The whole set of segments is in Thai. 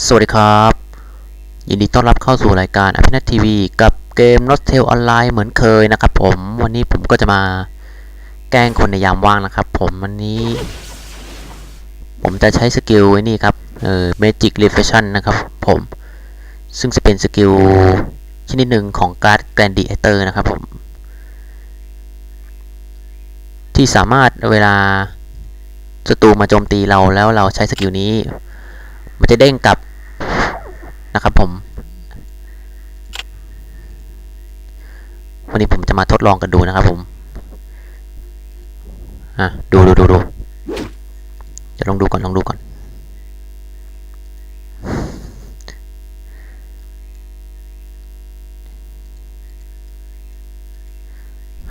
สวัสดีครับ ยินดีต้อนรับเข้าสู่รายการอภินัททีวีกับเกม n o t t a l ออนไลน์เหมือนเคยนะครับผม วันนี้ผมก็จะมาแกล้งคนในยามว่างนะครับ ผมวันนี้ ผมจะใช้สกิลไอ้นี่ครับเออ Magic Reflection นะครับผม ซึ่งจะเป็นสกิลชนิดหนึ่งของการ์ด Gladiator นะครับผม ที่สามารถเวลาศัตรูมาโจมตีเราแล้วเราใช้สกิลนี้ มันจะเด้งกลับนะครับผม วันนี้ผมจะมาทดลองกันดูนะครับผมอะดูดูดูดูเดี๋ยวลองดูก่อนลองดูก่อน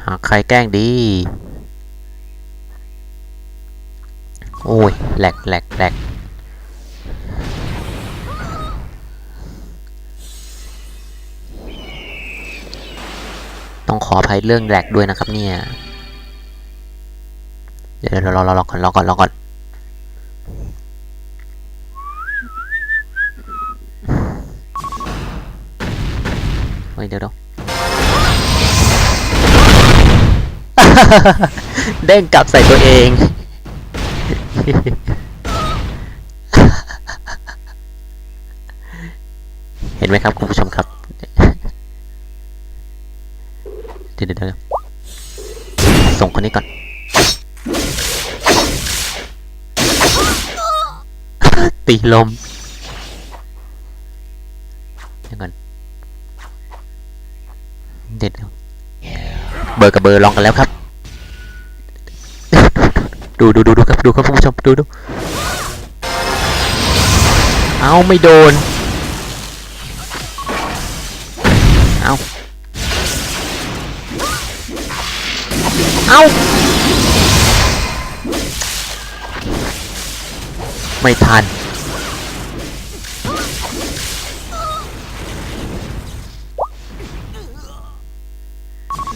หาใครแกล้งดี โอ้ยแหลกแหลกแหลก ต้องขออภัยเรื่องแหลกด้วยนะครับ เนี่ย เดี๋ยวเรารอรอรอก่อนรอก่อนรอก่อนเฮ้ยเดี๋ยวเดี๋ยวเด้งกลับใส่ตัวเองเห็นไหมครับ คุณผู้ชมครับ ดี๋ยวเดี๋ยวเดี๋ยวส่งคนนี้ก่อน ตีลมเดี๋ยวก่อนเด็ดยเบอร์กับเบอร์ลองกันแล้วครับ ดูดูดูดูครับดูครับคุณผู้ชมดูดู เอาไม่โดน เอา ไม่ทัน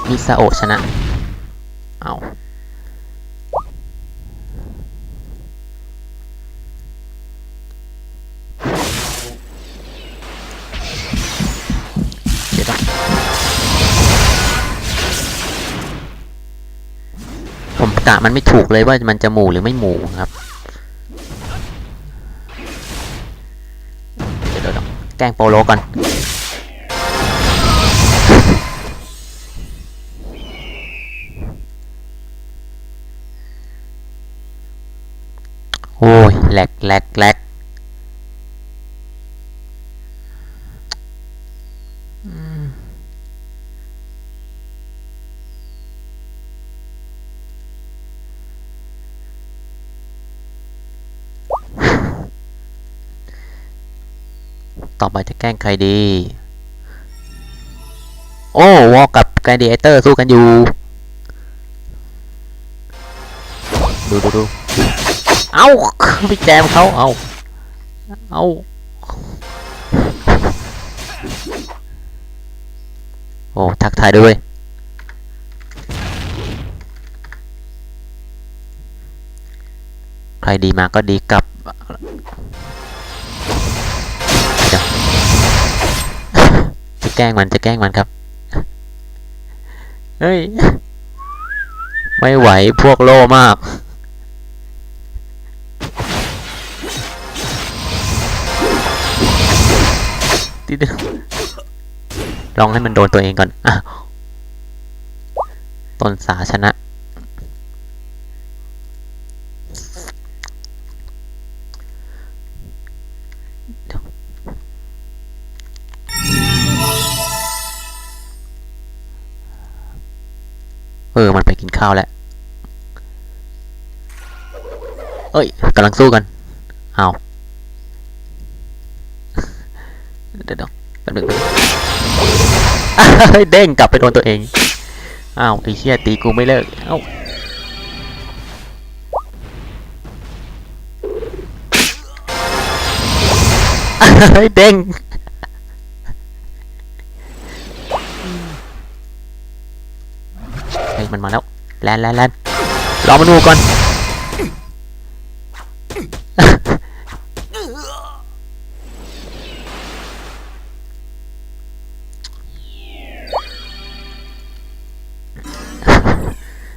มิซาโอชนะ เอา กะมันไม่ถูกเลยว่ามันจะหมู่หรือไม่หมู่ครับเดี๋ยวแกล้งโปโลก่อนโอ้ยแหลกแหลกแหลก ต่อไปจะแกล้งใครดี โอ้วอกับแกรดิเอเตอร์สู้กันอยู่ ดูดูดูเอาไปแจมเขาเอาเอาโอ้ ทักทายด้วยใครดีมาก็ดีกลับ แกล้งมันจะแกล้งมันครับ เฮ้ย ไม่ไหวพวกโลมากติดลองให้มันโดนตัวเองก่อนอะตนสาชนะ กินข้าวแล้วเอ้ยกำลังสู้กันเอาเดี๋ยวแป๊บนึงแป๊บนึงเฮ้ยเด้งกลับไปโดนตัวเองอ้าวไอ้เชี่ยตีกูไม่เลิกเอ้าเฮ้ยเด้ง มันมาแล้วแลนแลนแลนรอมันดูก่อน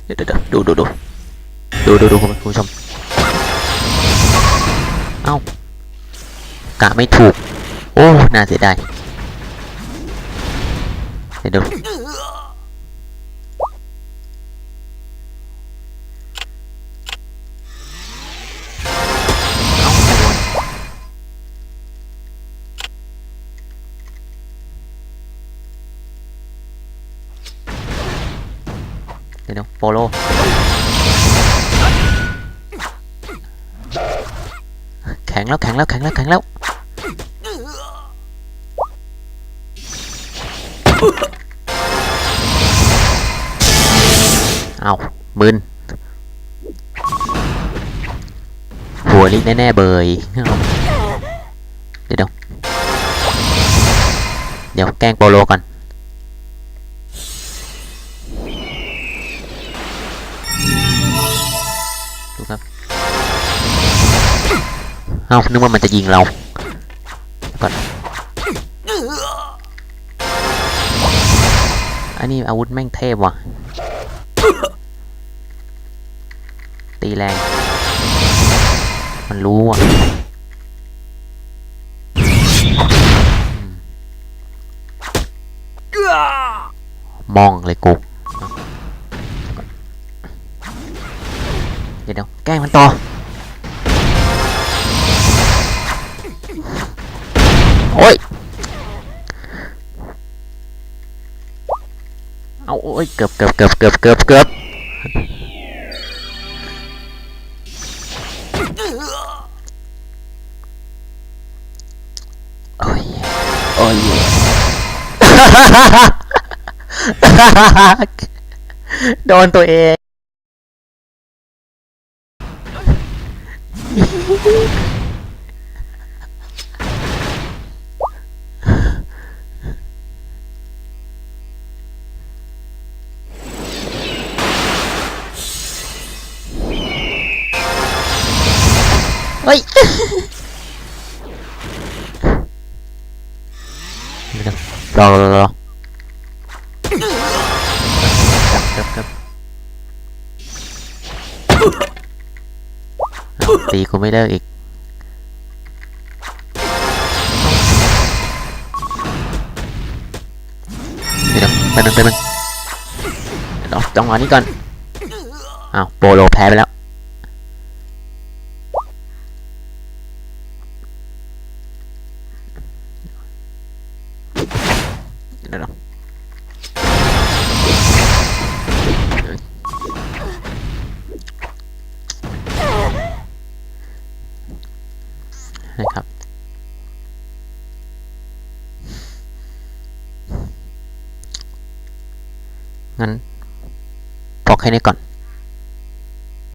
เดี๋ยวเดี๋ยวดูดูดูดูดูดูคุณผู้ชมเอ้ากะไม่ถูก โอ้ น่าเสียดายเดี๋ยวดู ดี๋ยวดูโปโลแข็งแล้วแข็งแล้วแข็งแล้วแข็งแล้วเอามึนหัวลิกแน่ๆเบยเอาเดี๋ยวเดี๋ยวเดี๋ยวแกล้งโปโลก่อน ดูครับเอานึกว่ามันจะยิงเราก่อนอันนี้อาวุธแม่งเทพว่ะ ตีแรง มันรู้อะมองเลยกู กล้งมันต่อ โอ้ย เอาโอ้ย เกือบเกือบเกือบเกือบเกือบเกือบโอ้ย โอ้ยโดนตัวเอง เฮ้ยรอ ตีกูไม่เลิกอีก เดี๋ยวไปบนึงไปบนึงเดี๋ยวจังหวะนี้ก่อนอ้าวโปโลแพ้ไปแล้ว เดี๋ยวนะนะครับ งั้นพอแค่นี้ก่อน